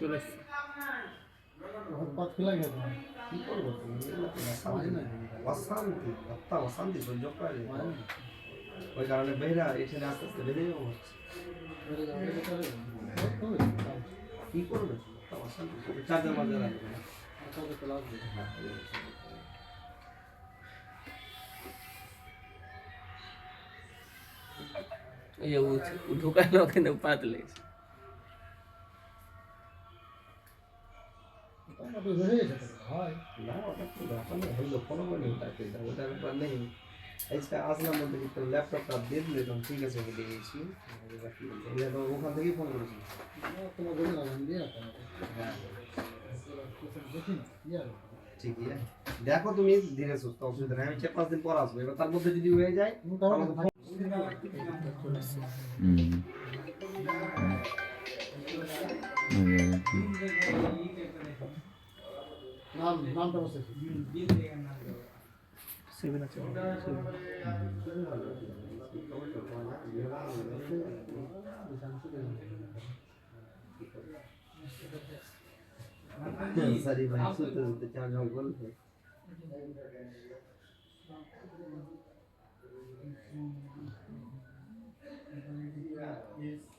চলে এসছি অশান্তি হত্যা অশান্তি সহ্য করা। ওই কারণে বেহরা এখানে আস্তে আস্তে বেড়ে যাব কি করবে চার্জার মার্জার রাখবে না এই যে ও ঢুকালো, কিন্তু পাত নেই হইল কোনো মনে ওটাকে ওটা ব্যাপার নেই আজকে আসলাম ল্যাপটপটা দিয়ে ঠিক আছে বলে দিয়েছি ওখান থেকেই ফোন করেছি তোমার বলে দেখি তুমি ধীরে সুস্থ অসুবিধা নেই আমি চার পাঁচ দিন পর আসব এবার তার মধ্যে যদি হয়ে যায় হুম। নাম নামটা বসে সেভেন আছে সারি ভাই শুতে শুতে চা জল বলবে আসসালামু আলাইকুম বলেছিলাম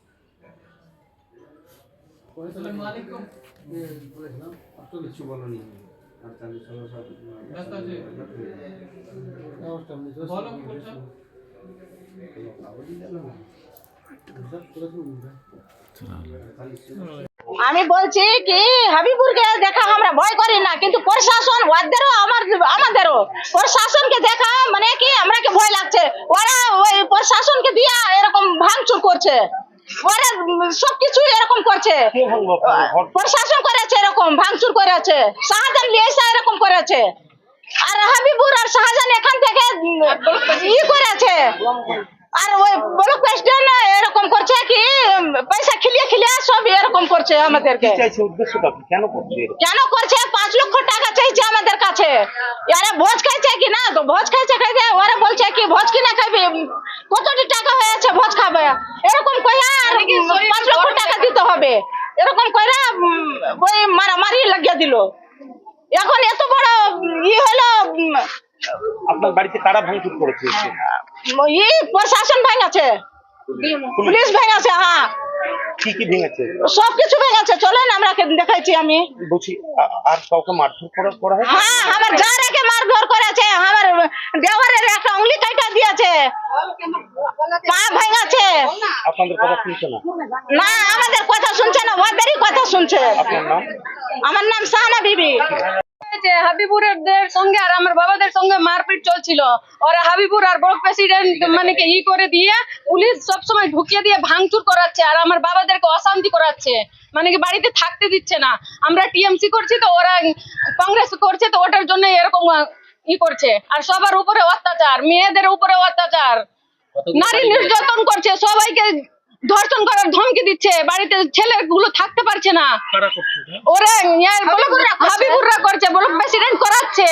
আমি বলছো? কি, হাবিবুরকে দেখা আমরা ভয় করি না, কিন্তু প্রশাসন ওদেরও, আমার আমাদেরও। প্রশাসনকে দেখা মানে কি আমরাকে ভয় লাগছে? ওরা ওই প্রশাসনকে দিয়া এরকম ভাঙচুর করছে। ওরা সবকিছু এরকম করছে। প্রশাসন করেছে এরকম ভাঙচুর করেছে শাহজাহান লিয়েসা এরকম করেছে আর হাবিবুর আর শাহজাহান এখান থেকে ই করেছে আর ওই ব্লক প্রেসিডেন্ট এরকম করছে কি পয়সা খিলিয়ে খিলিয়ে সব এরকম করছে আমাদেরকে? কেন করছে পাঁচ লক্ষ টাকা চাইছে আমাদের কাছে। আরে ভোজ খাইছে কি না? তো ভোজ খাইছে খাইছে ওরা বলছে কি ভোজ কিনা খাবি কতটি টাকা হয়েছে ভোজ খাবে? এরকম কইরা আর পাঁচ লক্ষ টাকা দিতে হবে এরকম কইরা উম, ওই মারামারি লাগিয়ে দিল। এখন এত বড় ই হলো আপনার বাড়িতে কারা ভাঙচুর করেছে ই প্রশাসন ভেঙেছে পুলিশ ভেঙেছে হ্যাঁ কি কি ভেঙেছে? সবকিছু ভেঙেছে। চলেন আমরা দেখাইছি আমি। বলছি আ- আর কাউকে মারধর করা করা হয় হ্যাঁ আমার যারাকে মারধর করেছে আমার দেওয়ারের একটা উংলি কাটা দিয়েছে। পা ভেঙেছে আপনাদের কথা শুনছে না। না আমাদের কথা শুনছে না ওদেরই কথা শুনছে। আপনার নাম? আমার নাম সাহানা বিবি। যে হাবিবুরের সঙ্গে আর আমার বাবাদের সঙ্গে মারপিট চলছিল। ওরা হাবিবুর আর ব্লক প্রেসিডেন্ট মানে ই করে দিয়ে পুলিশ সব ঢুকিয়ে দিয়ে ভাঙচুর করাচ্ছে আর আমার বাবাদেরকে অশান্তি করাচ্ছে। মানে কি বাড়িতে থাকতে দিচ্ছে না। আমরা টিএমসি করছি তো ওরা কংগ্রেস করছে তো ওটার জন্য এরকম ই করছে। আর সবার উপরে অত্যাচার মেয়েদের উপরে অত্যাচার। নারী নির্যাতন করছে সবাইকে ধর্ষণ করার ধমকি দিচ্ছে বাড়িতে ছেলেগুলো থাকতে পারছে না। ওরে হাবিবুররা করছে ব্লক প্রেসিডেন্ট করাচ্ছে।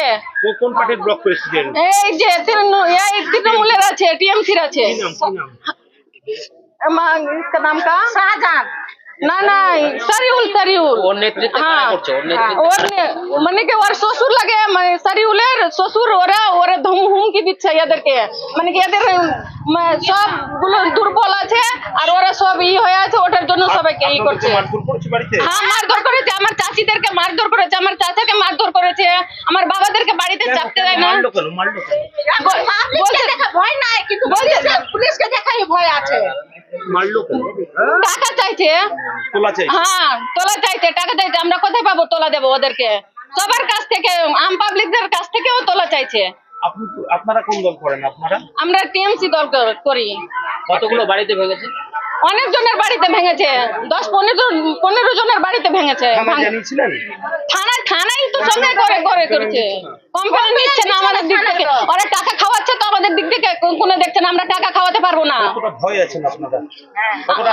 কোন পার্টির ব্লক প্রেসিডেন্ট এই যে তৃণমূলের আছে টিএমসির আছে। কি নাম? কি নাম? না না সারিউল সারিউল। ওর নেতৃত্বে কারা হ্যাঁ, করছে? ওর হ্যাঁ, নেতৃত্বে মানে কি ওর শ্বশুর লাগে মানে সারিউলের শ্বশুর ওরা ওরা ধুম হুমকি দিচ্ছে এদেরকে। মানে কি এদের সবগুলো দুর্বল আছে আর ওরা সব ই হয়ে আছে ওটার জন্য সবাইকে ই করছে। হ্যাঁ মারধর করেছে আমার চাচিদেরকে মারধর করেছে আমার চাচাকে মারধর করেছে আমার বাবাদেরকে বাড়িতে চাপতে দেয় না। ভয় নাই কিন্তু পুলিশকে দেখাই ভয় আছে। টাকা চাইছে। তোলা চাই। হ্যাঁ তোলা চাইছে টাকা চাইছে আমরা কোথায় পাবো তোলা দেবো ওদেরকে? সবার কাছ থেকে আম পাবলিকদের কাছ থেকেও তোলা চাইছে। আপনি আপনারা কোন দল করেন? আপনারা? আমরা টিএমসি দল করি। কতগুলো বাড়িতে ভেঙেছে? অনেক জনের বাড়িতে ভেঙেছে। দশ পনেরো পনেরো জনের বাড়িতে ভেঙেছে। থানায় থানায় থানায় তো সঙ্গে করে করে করছে কমপ্লেন নিচ্ছে না আমাদের দিক থেকে। ওরা টাকা খাওয়াচ্ছে তো আমাদের দিক থেকে কো- কোনো দেখছে না আমরা টাকা খাওয়াতে পারব না। কতটা ভয় আছেন আপনারা?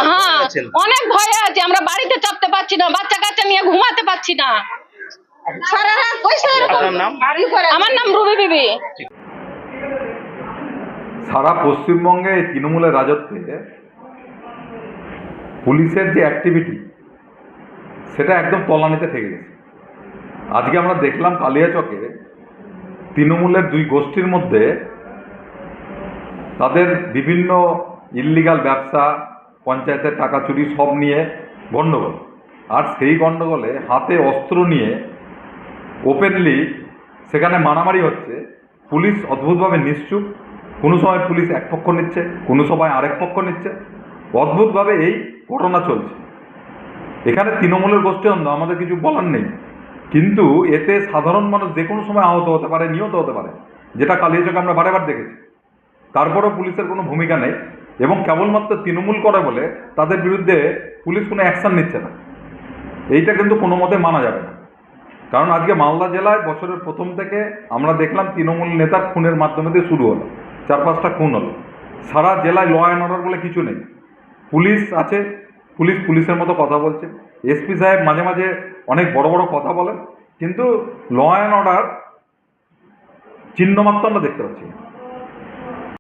হ্যাঁ। অনেক ভয়ে আছে আমরা বাড়িতে চাপতে পারছি না বাচ্চা কাচ্চা নিয়ে ঘুমাতে পারছি না। সারা রাত বসে এরকম আমার নাম রুবি বিবি। সারা পশ্চিমবঙ্গে তৃণমূলের রাজত্বে পুলিশের যে অ্যাক্টিভিটি সেটা একদম তলানিতে থেকে গেছে। আজকে আমরা দেখলাম কালিয়াচকে তৃণমূলের দুই গোষ্ঠীর মধ্যে তাদের বিভিন্ন ইল্লিগাল ব্যবসা, পঞ্চায়েতের টাকা চুরি সব নিয়ে গণ্ডগোল আর সেই গণ্ডগোলে হাতে অস্ত্র নিয়ে ওপেনলি সেখানে মারামারি হচ্ছে। পুলিশ অদ্ভুতভাবে নিশ্চুপ। কোনো সময় পুলিশ এক পক্ষ নিচ্ছে, কোনো সময় আরেক পক্ষ নিচ্ছে। অদ্ভুতভাবে এই ঘটনা চলছে। এখানে তৃণমূলের গোষ্ঠী অন্ধ আমাদের কিছু বলার নেই। কিন্তু এতে সাধারণ মানুষ যে কোনো সময় আহত হতে পারে, নিহত হতে পারে। যেটা কালিয়াচকে আমরা বারেবার দেখেছি। তারপরেও পুলিশের কোনো ভূমিকা নেই এবং কেবলমাত্র তৃণমূল করে বলে তাদের বিরুদ্ধে পুলিশ কোনো অ্যাকশন নিচ্ছে না। এইটা কিন্তু কোনো মতে মানা যাবে না। কারণ আজকে মালদা জেলায় বছরের প্রথম থেকে আমরা দেখলাম তৃণমূল নেতার খুনের মাধ্যমে দিয়ে শুরু হলো, চার পাঁচটা খুন হলো। সারা জেলায় ল অ্যান্ড অর্ডার বলে কিছু নেই। পুলিশ আছে, পুলিশ পুলিশের মতো কথা বলছে। এসপি সাহেব মাঝে মাঝে অনেক বড় বড় কথা বলেন, কিন্তু ল অ্যান্ড অর্ডার চিহ্নমাত্র আমরা দেখতে পাচ্ছি না।